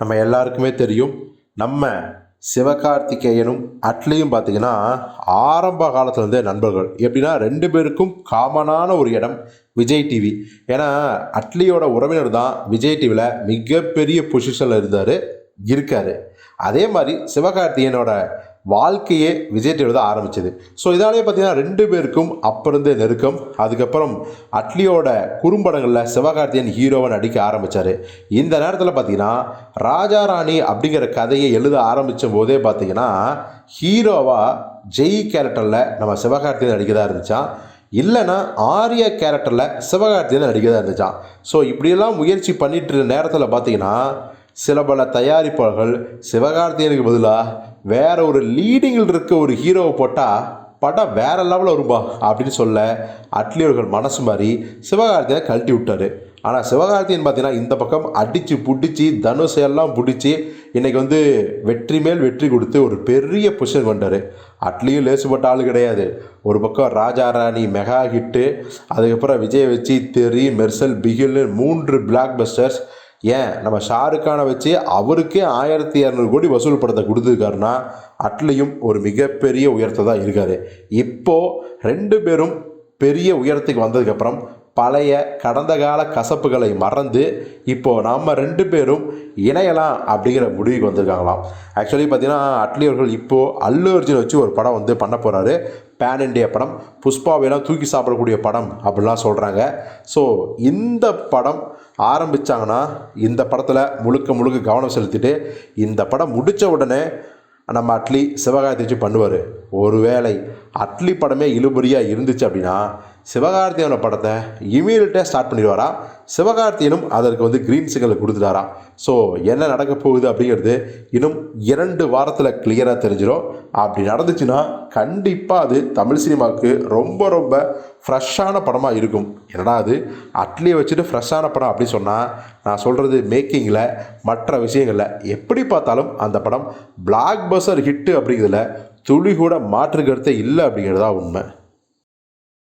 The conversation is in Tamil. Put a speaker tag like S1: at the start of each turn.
S1: நம்ம எல்லாருக்குமே தெரியும். நம்ம சிவகார்த்திகேயனும் அட்லியும் பார்த்தீங்கன்னா ஆரம்ப காலத்துலேருந்தே நண்பர்கள். எப்படின்னா ரெண்டு பேருக்கும் காமனான ஒரு இடம் விஜய் டிவி ஏன்னா அட்லியோட உறவினர் தான் விஜய் டிவியில் மிகப்பெரிய பொசிஷனில் இருந்தார் இருக்கார். அதே மாதிரி சிவகார்த்திகேயனோட வாழ்க்கையே விஜய் டிவியில் தான் ஆரம்பிச்சது. ஸோ இதனாலே பார்த்தீங்கன்னா ரெண்டு பேருக்கும் அப்போ நெருக்கம். அதுக்கப்புறம் அட்லியோட குறும்படங்களில் சிவகார்த்தியன் ஹீரோவை நடிக்க ஆரம்பித்தார் இந்த நேரத்தில் பார்த்தீங்கன்னா ராஜா ராணி அப்படிங்கிற கதையை எழுத ஆரம்பித்த போதே பார்த்தீங்கன்னா ஹீரோவாக ஜெய் கேரக்டரில் நம்ம சிவகார்த்தியன் நடிக்கதாக இருந்துச்சான் இல்லைன்னா ஆரிய கேரக்டரில் சிவகார்த்தியன் நடிக்கதாக இருந்துச்சான் ஸோ இப்படியெல்லாம் முயற்சி பண்ணிட்டு இருந்த நேரத்தில் பார்த்தீங்கன்னா சில பல தயாரிப்பாளர்கள் சிவகார்த்தியனுக்கு பதிலாக வேற ஒரு லீடிங்கில் இருக்க ஒரு ஹீரோவை போட்டால் படம் வேற லெவலில் வரும்பா அப்படின்னு சொல்ல அட்லி அவர்கள் மனசு மாதிரி சிவகார்த்தியனை கழட்டி விட்டார். ஆனால் சிவகார்த்தியன் பார்த்தீங்கன்னா இந்த பக்கம் அடித்து பிடிச்சி தனுஷ் எல்லாம் பிடிச்சி இன்றைக்கி வந்து வெற்றி மேல் வெற்றி கொடுத்து ஒரு பெரிய பொசிஷன் கொண்டார். அட்லியும் லேசுப்பட்ட ஆள் கிடையாது. ஒரு பக்கம் ராஜா ராணி மெகா ஹிட்டு அதுக்கப்புறம் விஜய் வச்சு தெரி மெர்சல் பிகில்னு மூன்று பிளாக் பஸ்டர்ஸ் ஏன்? நம்ம ஷாருக்கானை வச்சு அவருக்கே ஆயிரத்தி இரநூறு கோடி வசூல் படத்தை கொடுத்துருக்காருன்னா அட்லியும் ஒரு மிகப்பெரிய உயரத்தை தான் இருக்காரு. இப்போது ரெண்டு பேரும் பெரிய உயரத்துக்கு வந்ததுக்கப்புறம் பழைய கடந்த கால கசப்புகளை மறந்து இப்போது நம்ம ரெண்டு பேரும் இணையலாம் அப்படிங்கிற முடிவுக்கு வந்திருக்காங்களாம். ஆக்சுவலி பார்த்தீங்கன்னா அட்லி அவர்கள் இப்போது அல்லு அர்ஜுன் வச்சு ஒரு படம் வந்து பண்ண போகிறாரு பேன் இண்டியா படம். புஷ்பாவையெல்லாம் தூக்கி சாப்பிடக்கூடிய படம் அப்படிலாம் சொல்கிறாங்க ஸோ இந்த படம் ஆரம்பித்தாங்கன்னா இந்த படத்தில் முழுக்க முழுக்க கவனம் செலுத்திட்டு இந்த படம் முடித்த உடனே நம்ம அட்லி சிவகாயத்திச்சு பண்ணுவார். ஒருவேளை அட்லி படமே இழுபறியாக இருந்துச்சு அப்படின்னா சிவகார்த்தியான படத்தை இமீடியட்டாக ஸ்டார்ட் பண்ணிடுவாரா? சிவகார்த்தியனும் அதற்கு வந்து க்ரீன் சிக்னல் கொடுத்துட்டாரா? ஸோ என்ன நடக்க போகுது அப்படிங்கிறது இன்னும் இரண்டு வாரத்தில் கிளியராக தெரிஞ்சிடும் அப்படி நடந்துச்சுன்னா கண்டிப்பாக அது தமிழ் சினிமாவுக்கு ரொம்ப ரொம்ப ஃப்ரெஷ்ஷான படமாக இருக்கும். என்னடா அது? அட்லியை வச்சுட்டு ஃப்ரெஷ்ஷான படம் அப்படின்னு சொன்னால் நான் சொல்கிறது மேக்கிங்கில் மற்ற விஷயங்களில். எப்படி பார்த்தாலும் அந்த படம் பிளாக் பஸ்டர் ஹிட்டு அப்படிங்கிறதுல துளி கூட மாற்று கருத்தே இல்லை அப்படிங்கிறதா உண்மை.